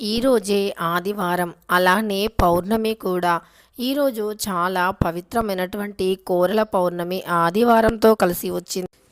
ఈరోజే ఆదివారం అలానే పౌర్ణమి కూడా. ఈరోజు చాలా పవిత్రమైనటువంటి కోరల పౌర్ణమి ఆదివారంతో కలిసి వచ్చింది.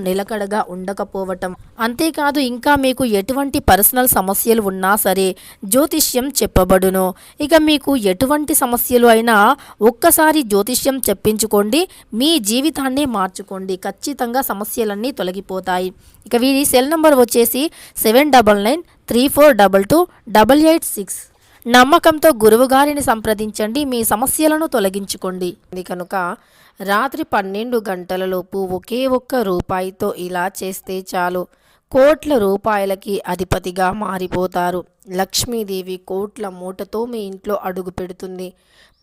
నిలకడగా ఉండకపోవటం. అంతేకాదు ఇంకా మీకు ఎటువంటి పర్సనల్ సమస్యలు ఉన్నా సరే జ్యోతిష్యం చెప్పబడును. ఇక మీకు ఎటువంటి సమస్యలు అయినా ఒక్కసారి జ్యోతిష్యం చెప్పించుకోండి మీ జీవితాన్ని మార్చుకోండి. ఖచ్చితంగా సమస్యలన్నీ తొలగిపోతాయి. ఇక వీరి సెల్ నంబర్ వచ్చేసి seven double nine three four double two double eight six. నమ్మకంతో గురువుగారిని సంప్రదించండి మీ సమస్యలను తొలగించుకోండి. కనుక రాత్రి పన్నెండు గంటలలోపు ఒకే ఒక్క రూపాయితో ఇలా చేస్తే చాలు. కోట్ల రూపాయలకి అధిపతిగా మారిపోతారు. లక్ష్మీదేవి కోట్ల మూటతో మీ ఇంట్లో అడుగు పెడుతుంది.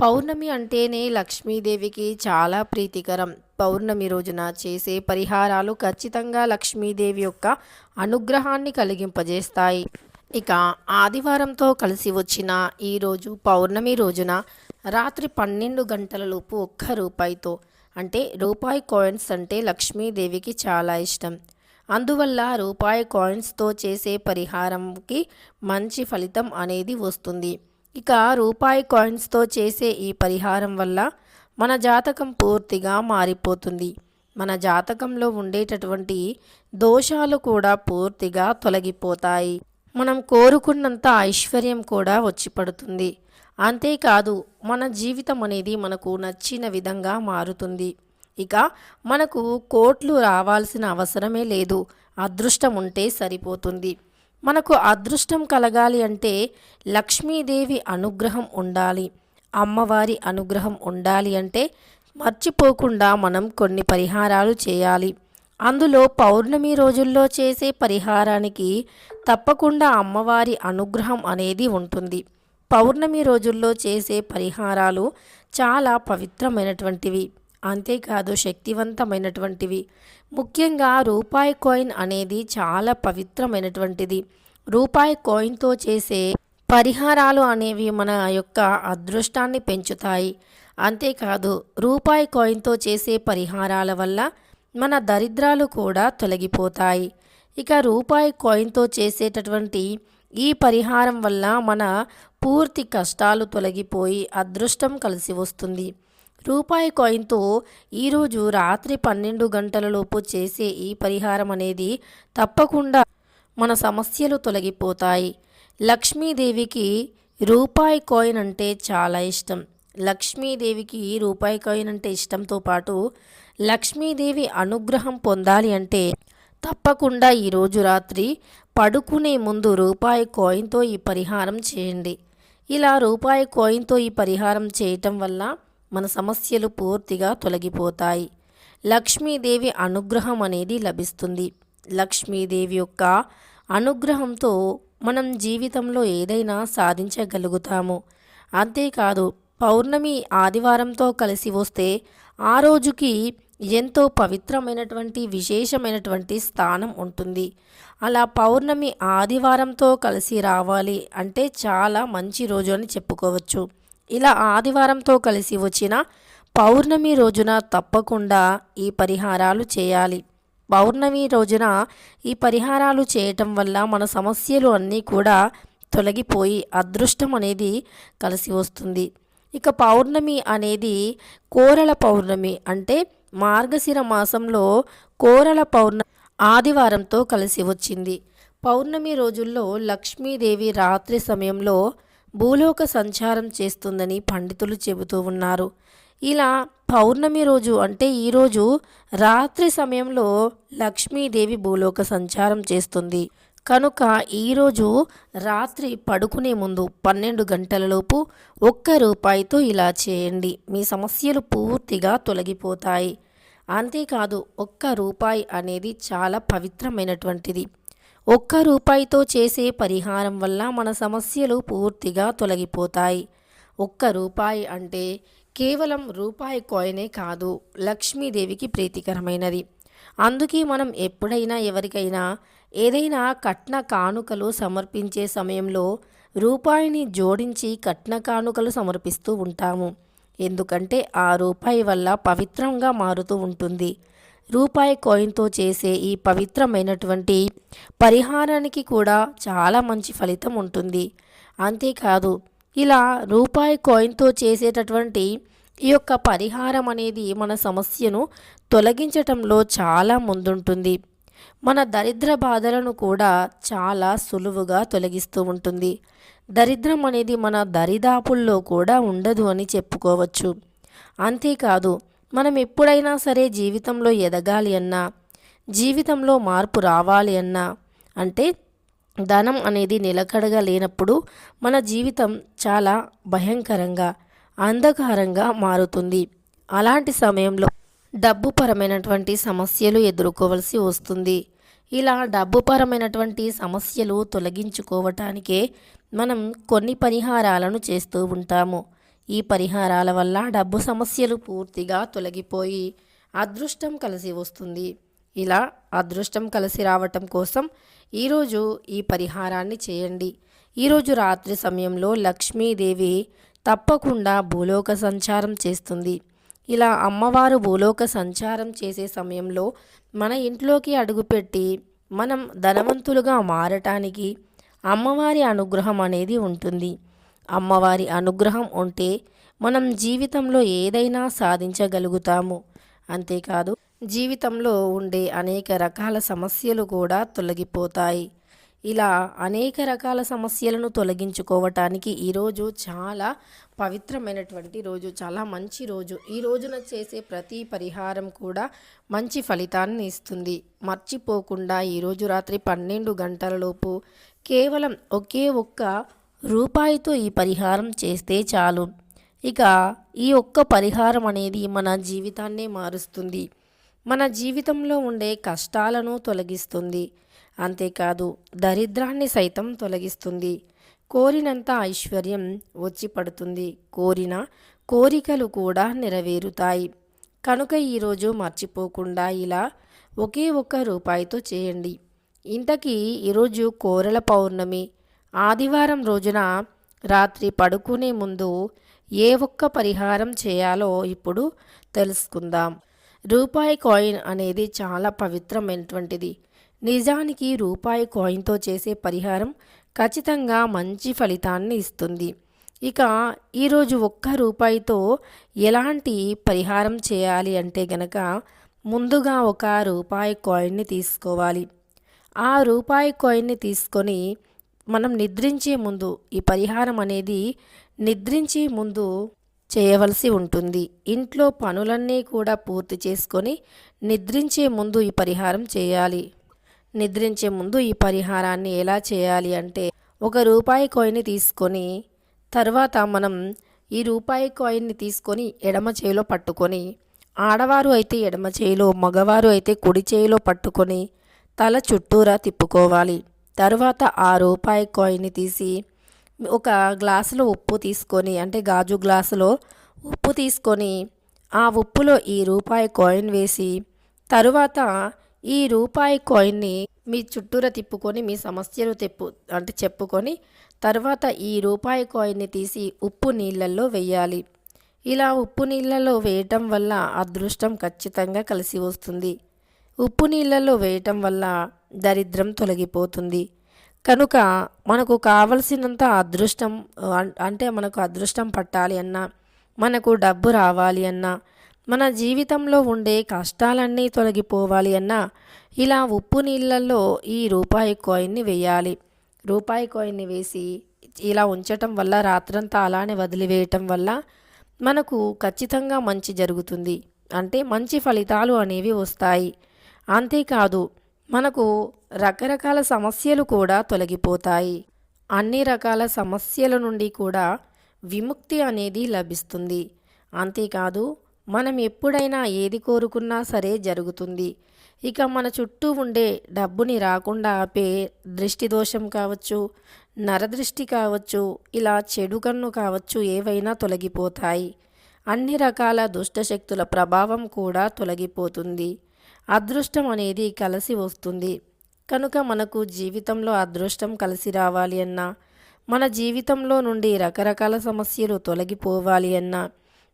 పౌర్ణమి అంటేనే లక్ష్మీదేవికి చాలా ప్రీతికరం. పౌర్ణమి రోజున చేసే పరిహారాలు ఖచ్చితంగా లక్ష్మీదేవి యొక్క అనుగ్రహాన్ని కలిగింపజేస్తాయి. ఇక ఆదివారంతో కలిసి వచ్చిన ఈరోజు పౌర్ణమి రోజున రాత్రి పన్నెండు గంటలలోపు ఒక్క రూపాయితో అంటే రూపాయి కాయిన్స్ అంటే లక్ష్మీదేవికి చాలా ఇష్టం. అందువల్ల రూపాయి కాయిన్స్తో చేసే పరిహారంకి మంచి ఫలితం అనేది వస్తుంది. ఇక రూపాయి కాయిన్స్తో చేసే ఈ పరిహారం వల్ల మన జాతకం పూర్తిగా మారిపోతుంది. మన జాతకంలో ఉండేటటువంటి దోషాలు కూడా పూర్తిగా తొలగిపోతాయి. మనం కోరుకున్నంత ఐశ్వర్యం కూడా వచ్చి పడుతుంది. అంతేకాదు మన జీవితం అనేది మనకు నచ్చిన విధంగా మారుతుంది. ఇక మనకు కోట్లు రావాల్సిన అవసరమే లేదు. అదృష్టం ఉంటే సరిపోతుంది. మనకు అదృష్టం కలగాలి అంటే లక్ష్మీదేవి అనుగ్రహం ఉండాలి. అమ్మవారి అనుగ్రహం ఉండాలి అంటే మర్చిపోకుండా మనం కొన్ని పరిహారాలు చేయాలి. అందులో పౌర్ణమి రోజుల్లో చేసే పరిహారానికి తప్పకుండా అమ్మవారి అనుగ్రహం అనేది ఉంటుంది. పౌర్ణమి రోజుల్లో చేసే పరిహారాలు చాలా పవిత్రమైనటువంటివి అంతేకాదు శక్తివంతమైనటువంటివి. ముఖ్యంగా రూపాయి కాయిన్ అనేది చాలా పవిత్రమైనటువంటిది. రూపాయి కాయిన్తో చేసే పరిహారాలు అనేవి మన యొక్క అదృష్టాన్ని పెంచుతాయి. అంతేకాదు రూపాయి కాయిన్తో చేసే పరిహారాల వల్ల మన దరిద్రాలు కూడా తొలగిపోతాయి. ఇక రూపాయి కాయిన్తో చేసేటటువంటి ఈ పరిహారం వల్ల మన పూర్తి కష్టాలు తొలగిపోయి అదృష్టం కలిసి వస్తుంది. రూపాయి కాయిన్తో ఈరోజు రాత్రి పన్నెండు గంటలలోపు చేసే ఈ పరిహారం అనేది తప్పకుండా మన సమస్యలు తొలగిపోతాయి. లక్ష్మీదేవికి రూపాయి కాయిన్ అంటే చాలా ఇష్టం. లక్ష్మీదేవికి రూపాయి కాయిన్ అంటే ఇష్టంతో పాటు లక్ష్మీదేవి అనుగ్రహం పొందాలి అంటే తప్పకుండా ఈరోజు రాత్రి పడుకునే ముందు రూపాయి కాయిన్తో ఈ పరిహారం చేయండి. ఇలా రూపాయి కాయిన్తో ఈ పరిహారం చేయటం వల్ల మన సమస్యలు పూర్తిగా తొలగిపోతాయి. లక్ష్మీదేవి అనుగ్రహం అనేది లభిస్తుంది. లక్ష్మీదేవి యొక్క అనుగ్రహంతో మనం జీవితంలో ఏదైనా సాధించగలుగుతాము. అంతేకాదు పౌర్ణమి ఆదివారంతో కలిసి వస్తే ఆ రోజుకి ఎంతో పవిత్రమైనటువంటి విశేషమైనటువంటి స్థానం ఉంటుంది. అలా పౌర్ణమి ఆదివారంతో కలిసి రావాలి అంటే చాలా మంచి రోజు అని చెప్పుకోవచ్చు. ఇలా ఆదివారంతో కలిసి వచ్చిన పౌర్ణమి రోజున తప్పకుండా ఈ పరిహారాలు చేయాలి. పౌర్ణమి రోజున ఈ పరిహారాలు చేయటం వల్ల మన సమస్యలు అన్నీ కూడా తొలగిపోయి అదృష్టం అనేది కలిసి వస్తుంది. ఇక పౌర్ణమి అనేది కోరల పౌర్ణమి అంటే మార్గశిర మాసంలో కోరల పౌర్ణ ఆదివారంతో కలిసి వచ్చింది. పౌర్ణమి రోజుల్లో లక్ష్మీదేవి రాత్రి సమయంలో భూలోక సంచారం చేస్తుందని పండితులు చెబుతూ ఉన్నారు. ఇలా పౌర్ణమి రోజు అంటే ఈరోజు రాత్రి సమయంలో లక్ష్మీదేవి భూలోక సంచారం చేస్తుంది. కనుక ఈరోజు రాత్రి పడుకునే ముందు పన్నెండు గంటలలోపు ఒక్క రూపాయితో ఇలా చేయండి. మీ సమస్యలు పూర్తిగా తొలగిపోతాయి. అంతేకాదు ఒక్క రూపాయి అనేది చాలా పవిత్రమైనటువంటిది. ఒక్క రూపాయితో చేసే పరిహారం వల్ల మన సమస్యలు పూర్తిగా తొలగిపోతాయి. ఒక్క రూపాయి అంటే కేవలం రూపాయి కాయినే కాదు లక్ష్మీదేవికి ప్రీతికరమైనది. అందుకే మనం ఎప్పుడైనా ఎవరికైనా ఏదైనా కట్న కానుకలు సమర్పించే సమయంలో రూపాయిని జోడించి కట్న కానుకలు సమర్పిస్తూ ఉంటాము. ఎందుకంటే ఆ రూపాయి వల్ల పవిత్రంగా మారుతూ ఉంటుంది. రూపాయి కాయిన్తో చేసే ఈ పవిత్రమైనటువంటి పరిహారానికి కూడా చాలా మంచి ఫలితం ఉంటుంది. అంతేకాదు ఇలా రూపాయి కాయిన్తో చేసేటటువంటి ఈ యొక్క పరిహారం అనేది మన సమస్యను తొలగించటంలో చాలా ముందుంటుంది. మన దరిద్ర బాధలను కూడా చాలా సులువుగా తొలగిస్తూ ఉంటుంది. దరిద్రం అనేది మన దరిదాపుల్లో కూడా ఉండదు అని చెప్పుకోవచ్చు. అంతేకాదు మనం ఎప్పుడైనా సరే జీవితంలో ఎదగాలి అన్నా జీవితంలో మార్పు రావాలి అన్నా అంటే ధనం అనేది నిలకడగా లేనప్పుడు మన జీవితం చాలా భయంకరంగా అంధకారంగా మారుతుంది. అలాంటి సమయంలో డబ్బుపరమైనటువంటి సమస్యలు ఎదుర్కోవలసి వస్తుంది. ఇలా డబ్బుపరమైనటువంటి సమస్యలు తొలగించుకోవటానికే మనం కొన్ని పరిహారాలను చేస్తూ ఉంటాము. ఈ పరిహారాల వల్ల డబ్బు సమస్యలు పూర్తిగా తొలగిపోయి అదృష్టం కలిసి వస్తుంది. ఇలా అదృష్టం కలిసి రావటం కోసం ఈరోజు ఈ పరిహారాన్ని చేయండి. ఈరోజు రాత్రి సమయంలో లక్ష్మీదేవి తప్పకుండా భూలోక సంచారం చేస్తుంది. ఇలా అమ్మవారు భూలోక సంచారం చేసే సమయంలో మన ఇంట్లోకి అడుగుపెట్టి మనం ధనవంతులుగా మారటానికి అమ్మవారి అనుగ్రహం అనేది ఉంటుంది. అమ్మవారి అనుగ్రహం ఉంటే మనం జీవితంలో ఏదైనా సాధించగలుగుతాము. అంతేకాదు జీవితంలో ఉండే అనేక రకాల సమస్యలు కూడా తొలగిపోతాయి. ఇలా అనేక రకాల సమస్యలను తొలగించుకోవటానికి ఈరోజు చాలా పవిత్రమైనటువంటి రోజు చాలా మంచి రోజు. ఈ రోజున చేసే ప్రతి పరిహారం కూడా మంచి ఫలితాన్ని ఇస్తుంది. మర్చిపోకుండా ఈరోజు రాత్రి పన్నెండు గంటలలోపు కేవలం ఒకే ఒక్క రూపాయితో ఈ పరిహారం చేస్తే చాలు. ఇక ఈ ఒక్క పరిహారం అనేది మన జీవితాన్నే మారుస్తుంది. మన జీవితంలో ఉండే కష్టాలను తొలగిస్తుంది. అంతేకాదు దరిద్రాన్ని సైతం తొలగిస్తుంది. కోరినంత ఐశ్వర్యం వచ్చి పడుతుంది. కోరిన కోరికలు కూడా నెరవేరుతాయి. కనుక ఈరోజు మర్చిపోకుండా ఇలా ఒకే ఒక్క రూపాయితో చేయండి. ఇంతకీ ఈరోజు కోరల పౌర్ణమి. ఆదివారం రోజున రాత్రి పడుకునే ముందు ఏ ఒక్క పరిహారం చేయాలో ఇప్పుడు తెలుసుకుందాం. రూపాయి కాయిన్ అనేది చాలా పవిత్రమైనటువంటిది. నిజానికి రూపాయి కాయిన్తో చేసే పరిహారం ఖచ్చితంగా మంచి ఫలితాన్ని ఇస్తుంది. ఇక ఈరోజు ఒక్క రూపాయితో ఎలాంటి పరిహారం చేయాలి అంటే గనక ముందుగా ఒక రూపాయి కాయిన్ని తీసుకోవాలి. ఆ రూపాయి కాయిన్ని తీసుకొని మనం నిద్రించే ముందు ఈ పరిహారం అనేది నిద్రించే ముందు చేయవలసి ఉంటుంది. ఇంట్లో పనులన్నీ కూడా పూర్తి చేసుకొని నిద్రించే ముందు ఈ పరిహారం చేయాలి. నిద్రించే ముందు ఈ పరిహారాన్ని ఎలా చేయాలి అంటే ఒక రూపాయి కాయిన్ని తీసుకొని తర్వాత మనం ఈ రూపాయి కాయిన్ని తీసుకొని ఎడమ చేయిలో పట్టుకొని ఆడవారు అయితే ఎడమ చేయిలో మగవారు అయితే కుడి చేయిలో పట్టుకొని తల చుట్టూరా తిప్పుకోవాలి. తర్వాత ఆ రూపాయి కాయిన్ని తీసి ఒక గ్లాసులో ఉప్పు తీసుకొని అంటే గాజు గ్లాసులో ఉప్పు తీసుకొని ఆ ఉప్పులో ఈ రూపాయి కాయిన్ వేసి తరువాత ఈ రూపాయి కాయిన్ని మీ చుట్టూరా తిప్పుకొని మీ సమస్యలు తెప్పు అంటే చెప్పుకొని తర్వాత ఈ రూపాయి కాయిన్ని తీసి ఉప్పు నీళ్ళల్లో వేయాలి. ఇలా ఉప్పు నీళ్ళలో వేయటం వల్ల అదృష్టం ఖచ్చితంగా కలిసి వస్తుంది. ఉప్పు నీళ్ళలో వేయటం వల్ల దరిద్రం తొలగిపోతుంది. కనుక మనకు కావలసినంత అదృష్టం అంటే మనకు అదృష్టం పట్టాలి అన్నా మనకు డబ్బు రావాలి అన్నా మన జీవితంలో ఉండే కష్టాలన్నీ తొలగిపోవాలి అన్నా ఇలా ఉప్పు నీళ్ళల్లో ఈ రూపాయి కాయిన్ని వేయాలి. రూపాయి కాయిన్ని వేసి ఇలా ఉంచటం వల్ల రాత్రంతా అలానే వదిలివేయటం వల్ల మనకు ఖచ్చితంగా మంచి జరుగుతుంది. అంటే మంచి ఫలితాలు అనేవి వస్తాయి. అంతేకాదు మనకు రకరకాల సమస్యలు కూడా తొలగిపోతాయి. అన్ని రకాల సమస్యల నుండి కూడా విముక్తి అనేది లభిస్తుంది. అంతేకాదు మనం ఎప్పుడైనా ఏది కోరుకున్నా సరే జరుగుతుంది. ఇక మన చుట్టూ ఉండే డబ్బుని రాకుండా ఆపే దృష్టి దోషం కావచ్చు నరదృష్టి కావచ్చు ఇలా చెడు కన్ను కావచ్చు ఏవైనా తొలగిపోతాయి. అన్ని రకాల దుష్టశక్తుల ప్రభావం కూడా తొలగిపోతుంది. అదృష్టం అనేది కలిసి వస్తుంది. కనుక మనకు జీవితంలో అదృష్టం కలిసి రావాలి అన్నా మన జీవితంలో నుండి రకరకాల సమస్యలు తొలగిపోవాలి అన్నా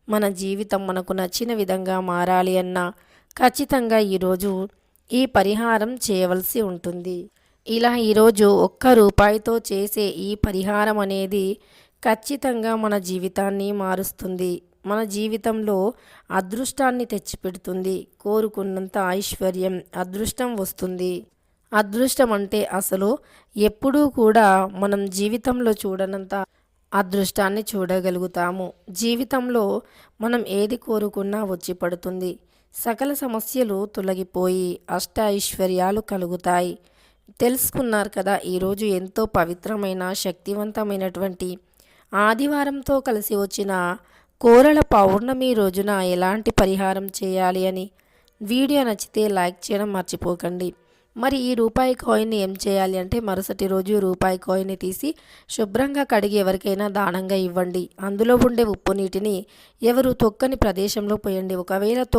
మన జీవితం మనకు నచ్చిన విధంగా మారాలి అన్నా ఖచ్చితంగా ఈరోజు ఈ పరిహారం చేయవలసి ఉంటుంది. ఇలా ఈరోజు ఒక్క రూపాయితో చేసే ఈ పరిహారం అనేది ఖచ్చితంగా మన జీవితాన్ని మారుస్తుంది. మన జీవితంలో అదృష్టాన్ని తెచ్చిపెడుతుంది. కోరుకున్నంత ఐశ్వర్యం అదృష్టం వస్తుంది. అదృష్టం అంటే అసలు ఎప్పుడూ కూడా మనం జీవితంలో చూడనంత అదృష్టాన్ని చూడగలుగుతాము. జీవితంలో మనం ఏది కోరుకున్నా వచ్చి పడుతుంది. సకల సమస్యలు తొలగిపోయి అష్ట ఐశ్వర్యాలు కలుగుతాయి. తెలుసుకున్నారు కదా ఈరోజు ఎంతో పవిత్రమైన శక్తివంతమైనటువంటి ఆదివారంతో కలిసి వచ్చిన కోరల పౌర్ణమి రోజున ఎలాంటి పరిహారం చేయాలి అని వీడియో నచ్చితే లైక్ చేయడం మర్చిపోకండి. మరి ఈ రూపాయి కాయిన్ని ఏం చేయాలి అంటే మరుసటి రోజు రూపాయి కాయిన్ని తీసి శుభ్రంగా కడిగి ఎవరికైనా దానంగా ఇవ్వండి. అందులో ఉండే ఉప్పు నీటిని ఎవరు తొక్కని ప్రదేశంలో పోయండి. ఒకవేళ తొ